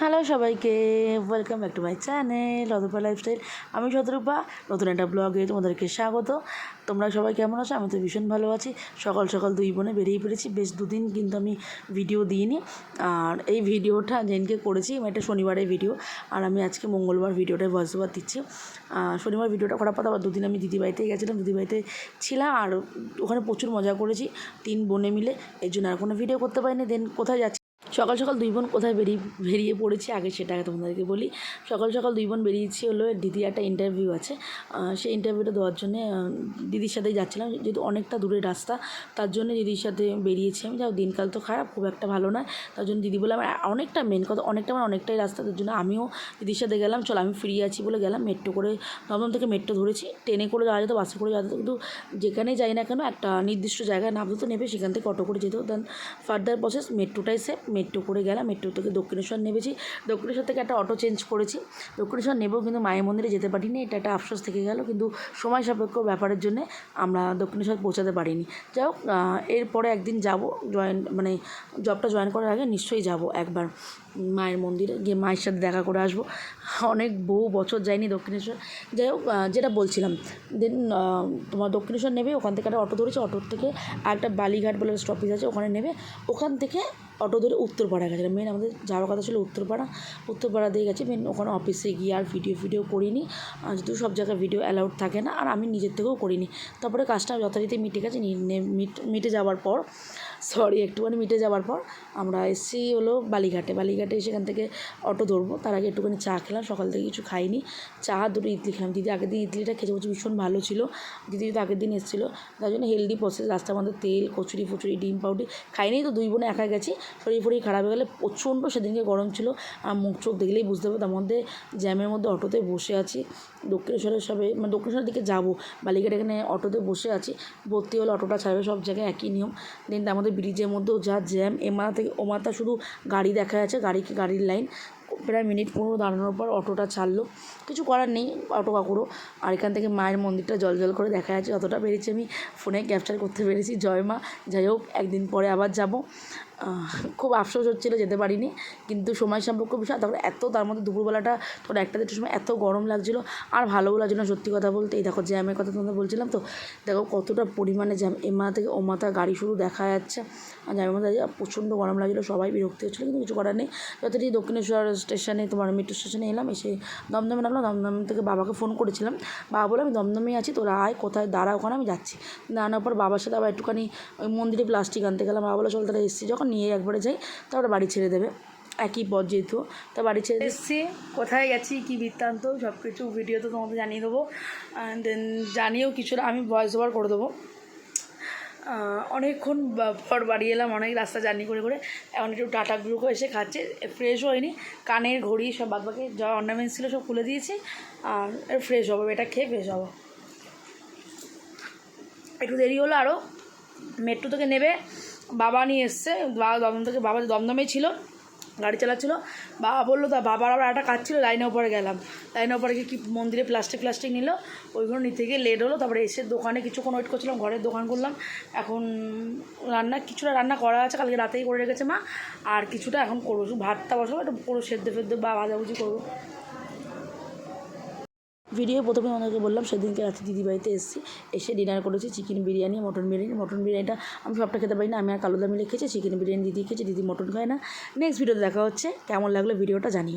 Hello সবাইকে welcome back to my channel অদূপা lifestyle আমি শতরূপা, নতুন একটা ব্লগে তোমাদেরকে স্বাগত। তোমরা সবাই কেমন আছো? আমি তো ভীষণ ভালো আছি। সকাল সকাল দুই বোনে বেরিয়ে পড়েছি। বেশ দুদিন কিন্তু আমি ভিডিও দিইনি। আর এই ভিডিওটা যেদিনকে করেছি এটা শনিবারের ভিডিও আর আমি আজকে মঙ্গলবার ভিডিওটায় ভয়েস ওভার দিচ্ছি শনিবার ভিডিওটা করার পর আবার দুদিন আমি দিদি বাড়িতে গেছিলাম দিদি বাড়িতে ছিলাম। আর ওখানে প্রচুর মজা করেছি, তিন বোনে মিলে। এর জন্য আর কোনো ভিডিও করতে পারিনি। দেন কোথায় যাচ্ছি? সকাল সকাল দুই বোন কোথায় বেরিয়ে বেরিয়ে পড়েছি, আগে সেটা আগে তোমাদেরকে বলি। সকাল সকাল দুই বোন বেরিয়েছি হলো দিদি একটা ইন্টারভিউ আছে। সেই ইন্টারভিউটা দেওয়ার জন্যে দিদির সাথেই যাচ্ছিলাম। যেহেতু অনেকটা দূরের রাস্তা, তার জন্য দিদির সাথে বেরিয়েছি আমি। যাও দিনকাল তো খারাপ, খুব একটা ভালো নয়। তার জন্য দিদি বলে, আমার অনেকটা মেন কথা, অনেকটা মানে অনেকটাই রাস্তা, তার জন্য আমিও দিদির সাথে গেলাম। চল, আমি ফ্রি আছি বলে গেলাম। মেট্রো করে, দমদম থেকে মেট্রো ধরেছি। ট্রেনে করে যাওয়া যেত বাসে করে যাওয়া যেত। কিন্তু যেখানেই যাই না কেন, একটা নির্দিষ্ট জায়গায় নামতে তো নেবে সেখান থেকে অটো করে যেত। দেন ফার্দার প্রসেস মেট্রোটাই সেফ মেট্রো করে গেলাম মেট্রো থেকে দক্ষিণেশ্বর নেমেছি। দক্ষিণেশ্বর থেকে একটা অটো চেঞ্জ করেছি। দক্ষিণেশ্বর নেবেও কিন্তু মায়ের মন্দিরে যেতে পারিনি, এটা একটা আফসোস থেকে গেল, কিন্তু সময় সাপেক্ষ ব্যাপারের জন্য আমরা দক্ষিণেশ্বর পৌঁছাতে পারিনি। যাই হোক এরপরে একদিন যাব জয়েন মানে জবটা জয়েন করার আগে নিশ্চয়ই যাব একবার মায়ের মন্দিরে, গিয়ে মায়ের সাথে দেখা করে আসব। অনেক বহু বছর যাইনি দক্ষিণেশ্বর। যাই হোক যেটা বলছিলাম, দেন তোমার দক্ষিণেশ্বর নেবে, ওখান থেকে একটা অটো ধরেছি অটোর থেকে আরেকটা বালিঘাট বলে স্টপেজ আছে, ওখানে নেবে। ওখান থেকে অটো ধরে উত্তরপাড়া গেছিলাম মেন আমাদের যাওয়ার কথা ছিল উত্তরপাড়া। উত্তরপাড়া দিয়ে গেছি মেন ওখানে অফিসে গিয়ে আর ভিডিও ফিডিও করিনি। যেহেতু সব জায়গায় ভিডিও অ্যালাউড থাকে না, আর আমি নিজের থেকেও করিনি। তারপরে কাজটা যথারীতি মিটে গেছে মিট- যাওয়ার পর সরি একটুখানি মিটে যাওয়ার পর, আমরা এসছি হলো বালিঘাটে। বালিঘাটে সেখান থেকে অটো ধরবো। তার আগে একটুখানি চা খেলাম, সকাল থেকে কিছু খাইনি। চা, দুটো ইডলি খেলাম। দিদি আগের দিন ইডলিটা খেতে বলছি ভীষণ ভালো ছিল। দিদি তো আগের দিন এসেছিল। তার জন্য হেলদি প্রসেস রাস্তার মধ্যে তেল কচুরি ফচুরি ডিম পাউডার, খাইনি তো, দুই বোনে একা গেছি। শরীর ফরি খারাপ হয়ে গেলে প্রচণ্ড সেদিনকে গরম ছিল। আর মুখ চোখ দেখলেই বুঝতে হবে তার মধ্যে জ্যামের মধ্যে অটোতে বসে আছি। দক্ষিণেশ্বরের সবে মানে দক্ষিণেশ্বরের দিকে যাব। বালিঘাট এখানে অটোতে বসে আছি। ভর্তি হলে অটোটা ছাড়বে, সব জায়গায় একই নিয়ম। দেন তার মধ্যে ব্রিজের মধ্যেও যা জ্যাম এমাথা থেকে ওমাথা শুধু গাড়ি দেখা যাচ্ছে। গাড়ি গাড়ির লাইন প্রায় মিনিট পনেরো দাঁড়ানোর পর অটোটা ছাড়লো। কিছু করার নেই, অটো কাকুরও। আর এখান থেকে মায়ের মন্দিরটা জল জল করে দেখা যাচ্ছে অতটা পেরেছি আমি ফোনে ক্যাপচার করতে পেরেছি। জয় মা, যাই হোক, একদিন পরে আবার যাব। খুব আফসোস হচ্ছিল যেতে পারিনি, কিন্তু সময় সম্পর্ক বিষয়। তারপরে এত, তার মধ্যে দুপুরবেলাটা তোর একটা দেড়টার সময় এত গরম লাগছিল। আর ভালোও লাগছিল না সত্যি কথা বলতে। এই দেখো জ্যামের কথা তোমাদের বলছিলাম তো। দেখো কতটা পরিমাণে জ্যাম। এ মাথা থেকে ও মাথা গাড়ি শুরু দেখা যাচ্ছে। আর জ্যামের মধ্যে প্রচণ্ড গরম লাগছিল, সবাই বিরক্তি হচ্ছিল, কিন্তু কিছু করার নেই। যতটি দক্ষিণেশ্বর স্টেশনে, তোমার মেট্রো স্টেশনে এলাম, এসে দমদমে নামলাম। দমদম থেকে বাবাকে ফোন করেছিলাম। বাবা বলে আমি দমদমেই আছি, তোরা আয়, কোথায় দাঁড়া, ওখানে আমি যাচ্ছি। দাঁড়ানোর পর বাবার সাথে আবার একটুখানি ওই মন্দিরে প্লাস্টিক আনতে গেলাম। বাবা বলে চল তারা এসছি। যখন নিয়ে একবারে যাই, তারপরে বাড়ি ছেড়ে দেবে। একই পথ যেহেতু, তা বাড়ি ছেড়ে এসছি। কোথায় গেছি, কী বৃত্তান্ত সব কিছু ভিডিও তো তোমাদের জানিয়ে দেবো। দেন জানিয়েও কিছুটা, আমি ভয়েস ওভার করে দেবো। অনেকক্ষণ পর বাড়ি এলাম, অনেক রাস্তা জার্নি করে করে। এখন একটু টাটা গ্রুপ এসে খাচ্ছে ফ্রেশ হয়নি। কানের ঘড়ি সব বাদ বাকি, যা অর্নামেন্টস ছিল সব খুলে দিয়েছি, আর ফ্রেশ হব, এটা খেয়ে ফ্রেশ হব। একটু দেরি হলো আরও মেট্রো থেকে নেবে, বাবা নিয়ে এসছে, বাবা দমদম থেকে বাবা দমদমে ছিল। গাড়ি চালাচ্ছিল। বাবা বলল, তা বাবার আবার একটা কাজ ছিল, লাইনের ওপরে গেলাম। লাইনের ওপরে গিয়ে কি মন্দিরে প্লাস্টিক প্লাস্টিক নিল। ওইগুলো নিতে গিয়ে লেট হলো, তারপরে এসে দোকানে কিছুক্ষণ ওয়েট করছিলাম, ঘরের দোকান করলাম এখন রান্না, কিছুটা রান্না করা আছে, কালকে রাতেই করে রেখেছে মা। আর কিছুটা এখন করব ভাতটা বসাবো, একটু পুরো সেদ্ধ ফেদ্ধ বা ভাজাভুজি করব। ভিডিও প্রথমে ওনাকে বললাম, সেদিনকে রাতে দিদি বাড়িতে এসেছি, এসে ডিনার করেছি chicken biryani mutton biryani mutton বিরিয়ানিটা আমি সবটা খেতে পারি না আমি আর কালুদা মিলে খেয়েছি চিকেন বিরিয়ানি দিদি খেয়েছি, দিদি মটন খায় না। নেক্সট ভিডিওতে দেখা হচ্ছে, কেমন লাগল ভিডিওটা জানিও।